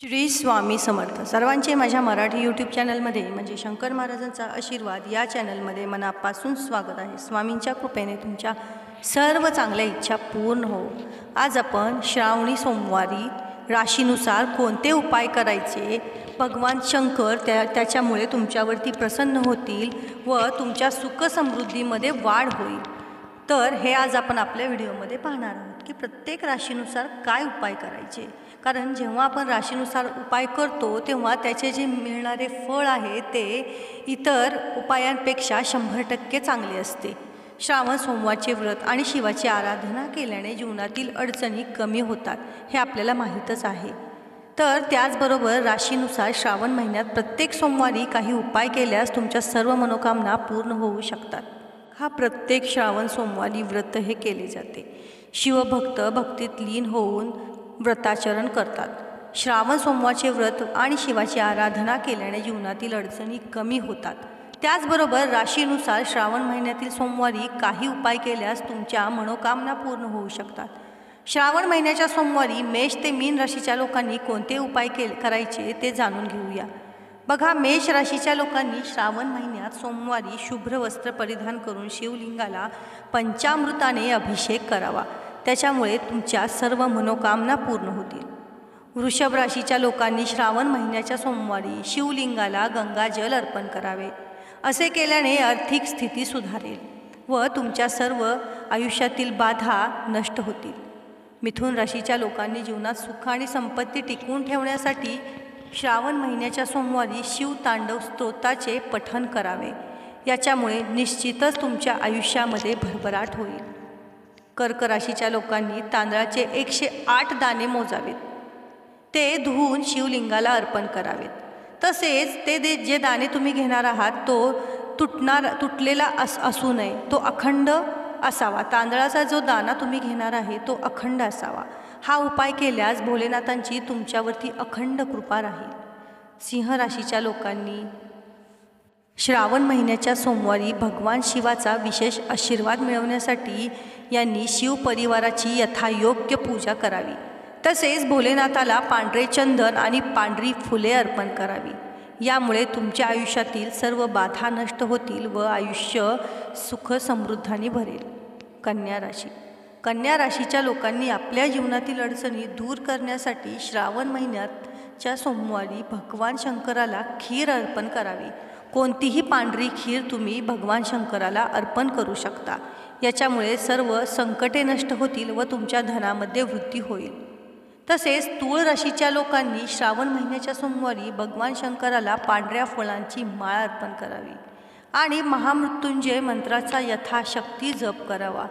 श्री स्वामी समर्थ. सर्वांचे माझ्या मराठी यूट्यूब चॅनलमध्ये म्हणजे शंकर महाराजांचा आशीर्वाद या चॅनलमध्ये मनापासून स्वागत आहे. स्वामींच्या कृपेने तुमच्या सर्व चांगल्या इच्छा पूर्ण हो. आज आपण श्रावणी सोमवारी राशीनुसार कोणते उपाय करायचे? भगवान शंकर त्या त्याच्यामुळे तुमच्यावरती प्रसन्न होतील व तुमच्या सुखसमृद्धीमध्ये वाढ होईल. तर हे आज आपण आपल्या व्हिडिओमध्ये पाहणार आहोत की प्रत्येक राशीनुसार काय उपाय करायचे? कारण जेव्हा आपण राशीनुसार उपाय करतो तेव्हा त्याचे जे मिळणारे फळ आहे ते इतर उपायांपेक्षा शंभर टक्के चांगले असते. श्रावण सोमवारचे व्रत आणि शिवाची आराधना केल्याने जीवनातील अडचणी कमी होतात हे आपल्याला माहीतच आहे. तर त्याचबरोबर राशीनुसार श्रावण महिन्यात प्रत्येक सोमवारी काही उपाय केल्यास तुमच्या सर्व मनोकामना पूर्ण होऊ शकतात. हा प्रत्येक श्रावण सोमवारी व्रत हे केले जाते. शिवभक्त भक्तीत लीन होऊन व्रताचरण करतात. श्रावण सोमवारचे व्रत आणि शिवाची आराधना केल्याने जीवनातील अडचणी कमी होतात. त्याचबरोबर राशीनुसार श्रावण महिन्यातील सोमवारी काही उपाय केल्यास तुमच्या मनोकामना पूर्ण होऊ शकतात. श्रावण महिन्याच्या सोमवारी मेष ते मीन राशीच्या लोकांनी कोणते उपाय के करायचे ते जाणून घेऊया. बघा मेष राशीच्या लोकांनी श्रावण महिन्यात सोमवारी शुभ्र वस्त्र परिधान करून शिवलिंगाला पंचामृताने अभिषेक करावा. त्याच्यामुळे तुमच्या सर्व मनोकामना पूर्ण होतील. वृषभ राशीच्या लोकांनी श्रावण महिन्याच्या सोमवारी शिवलिंगाला गंगाजल अर्पण करावे असे केल्याने आर्थिक स्थिती सुधारेल व तुमच्या सर्व आयुष्यातील बाधा नष्ट होतील. मिथुन राशीच्या लोकांनी जीवनात सुख आणि संपत्ती टिकवून ठेवण्यासाठी श्रावण महिन्याच्या सोमवारी शिवतांडव स्तोताचे पठण करावे याच्यामुळे निश्चितच तुमच्या आयुष्यामध्ये भरभराट होईल. कर्क राशीच्या लोकांनी तांदळाचे एकशे आठ दाणे मोजावेत. ते धुवून शिवलिंगाला अर्पण करावेत. तसेच ते दे जे दाणे तुम्ही घेणार आहात तो तुटणार तुटलेला अस असू नये. तो अखंड असावा. तांदळाचा जो दाना तुम्ही घेणार आहे तो अखंड असावा. हा उपाय केल्यास भोलेनाथांची तुमच्यावरती अखंड कृपा राहील. सिंह राशीच्या लोकांनी श्रावण महिन्याच्या सोमवारी भगवान शिवाचा विशेष आशीर्वाद मिळवण्यासाठी यांनी शिवपरिवाराची यथायोग्य पूजा करावी. तसेच भोलेनाथाला पांढरे चंदन आणि पांढरी फुले अर्पण करावी. यामुळे तुमच्या आयुष्यातील सर्व बाधा नष्ट होतील व आयुष्य सुख समृद्धाने भरेल. कन्या राशी. कन्या राशीच्या लोकांनी आपल्या जीवनातील अडचणी दूर करण्यासाठी श्रावण महिन्यातच्या सोमवारी भगवान शंकराला खीर अर्पण करावी. कोणतीही पांढरी खीर तुम्ही भगवान शंकराला अर्पण करू शकता. याच्यामुळे सर्व संकटे नष्ट होतील व तुमच्या धनामध्ये वृद्धी होईल. तसेच तूळ राशीच्या लोकांनी श्रावण महिन्याच्या सोमवारी भगवान शंकराला पांढऱ्या फळांची माळ अर्पण करावी. आणि महामृत्युंजय मंत्राचा यथाशक्ती जप करावा.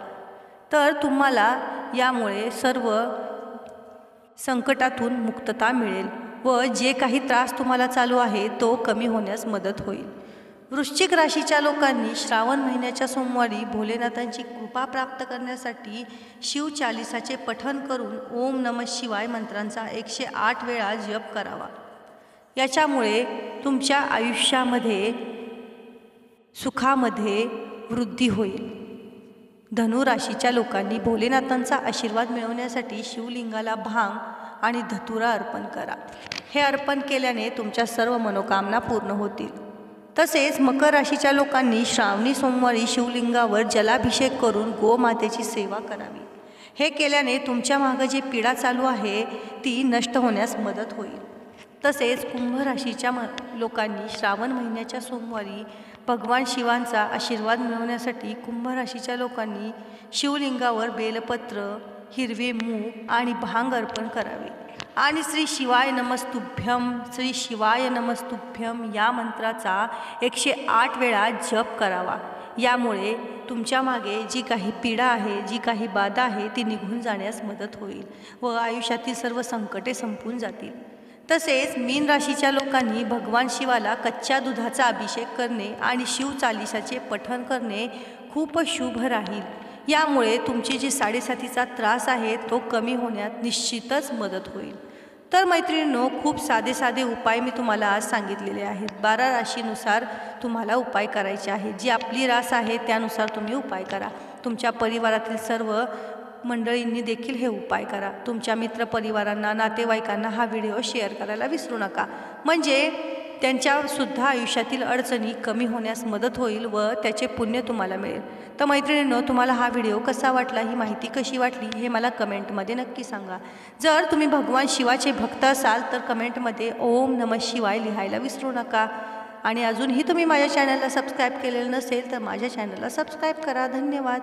तर तुम्हाला यामुळे सर्व संकटातून मुक्तता मिळेल. व जे काही त्रास तुम्हाला चालू आहे तो कमी होण्यास मदत होईल. वृश्चिक राशीच्या लोकांनी श्रावण महिन्याच्या सोमवारी भोलेनाथांची कृपा प्राप्त करण्यासाठी शिवचालिसाचे पठण करून ओम नम शिवाय मंत्रांचा एकशे आठ वेळा जप करावा. याच्यामुळे तुमच्या आयुष्यामध्ये सुखामध्ये वृद्धी होईल. धनुराशीच्या लोकांनी भोलेनाथांचा आशीर्वाद मिळवण्यासाठी शिवलिंगाला भांग आणि धतुरा अर्पण करा. हे अर्पण केल्याने तुमच्या सर्व मनोकामना पूर्ण होतील. तसेच मकर राशीच्या लोकांनी श्रावणी सोमवारी शिवलिंगावर जलाभिषेक करून गोमातेची सेवा करावी. हे केल्याने तुमच्या मागं जी पीडा चालू आहे ती नष्ट होण्यास मदत होईल. तसेच कुंभ राशीच्या म लोकांनी श्रावण महिन्याच्या सोमवारी भगवान शिवांचा आशीर्वाद मिळवण्यासाठी कुंभ राशीच्या लोकांनी शिवलिंगावर बेलपत्र हिरवे मूग आणि भांग अर्पण करावे. आणि श्री शिवाय नमस्तुभ्यम श्री शिवाय नमस्तुभ्यम या मंत्राचा एकशे आठ वेळा जप करावा. यामुळे तुमच्या मागे जी काही पीडा आहे जी काही बाधा आहे ती निघून जाण्यास मदत होईल व आयुष्यातील सर्व संकटे संपून जातील. तसेच मीन राशीच्या लोकांनी भगवान शिवाला कच्च्या दुधाचा अभिषेक करणे आणि शिव चालिसाचे पठण करणे खूप शुभ राहील. यामुळे तुमची जी साडेसातीचा त्रास आहे तो कमी होण्यात निश्चितच मदत होईल. तर मैत्रिणींनो खूप साधे साधे उपाय मी तुम्हाला आज सांगितलेले आहेत. बारा राशीनुसार तुम्हाला उपाय करायचे आहेत. जी आपली रास आहे त्यानुसार तुम्ही उपाय करा. तुमच्या परिवारातील सर्व मंडळींनी देखील हे उपाय करा. तुमच्या मित्रपरिवारांना नातेवाईकांना हा व्हिडिओ शेअर करायला विसरू नका. म्हणजे त्यांच्यासुद्धा आयुष्यातील अडचणी कमी होण्यास मदत होईल व त्याचे पुण्य तुम्हाला मिळेल. तर मैत्रिणींनो तुम्हाला हा व्हिडिओ कसा वाटला ही माहिती कशी वाटली हे मला कमेंटमध्ये नक्की सांगा. जर तुम्ही भगवान शिवाचे भक्त असाल तर कमेंटमध्ये ओम नम शिवाय लिहायला विसरू नका. आणि अजूनही तुम्ही माझ्या चॅनलला सबस्क्राईब केलेलं नसेल तर माझ्या चॅनलला सबस्क्राईब करा. धन्यवाद.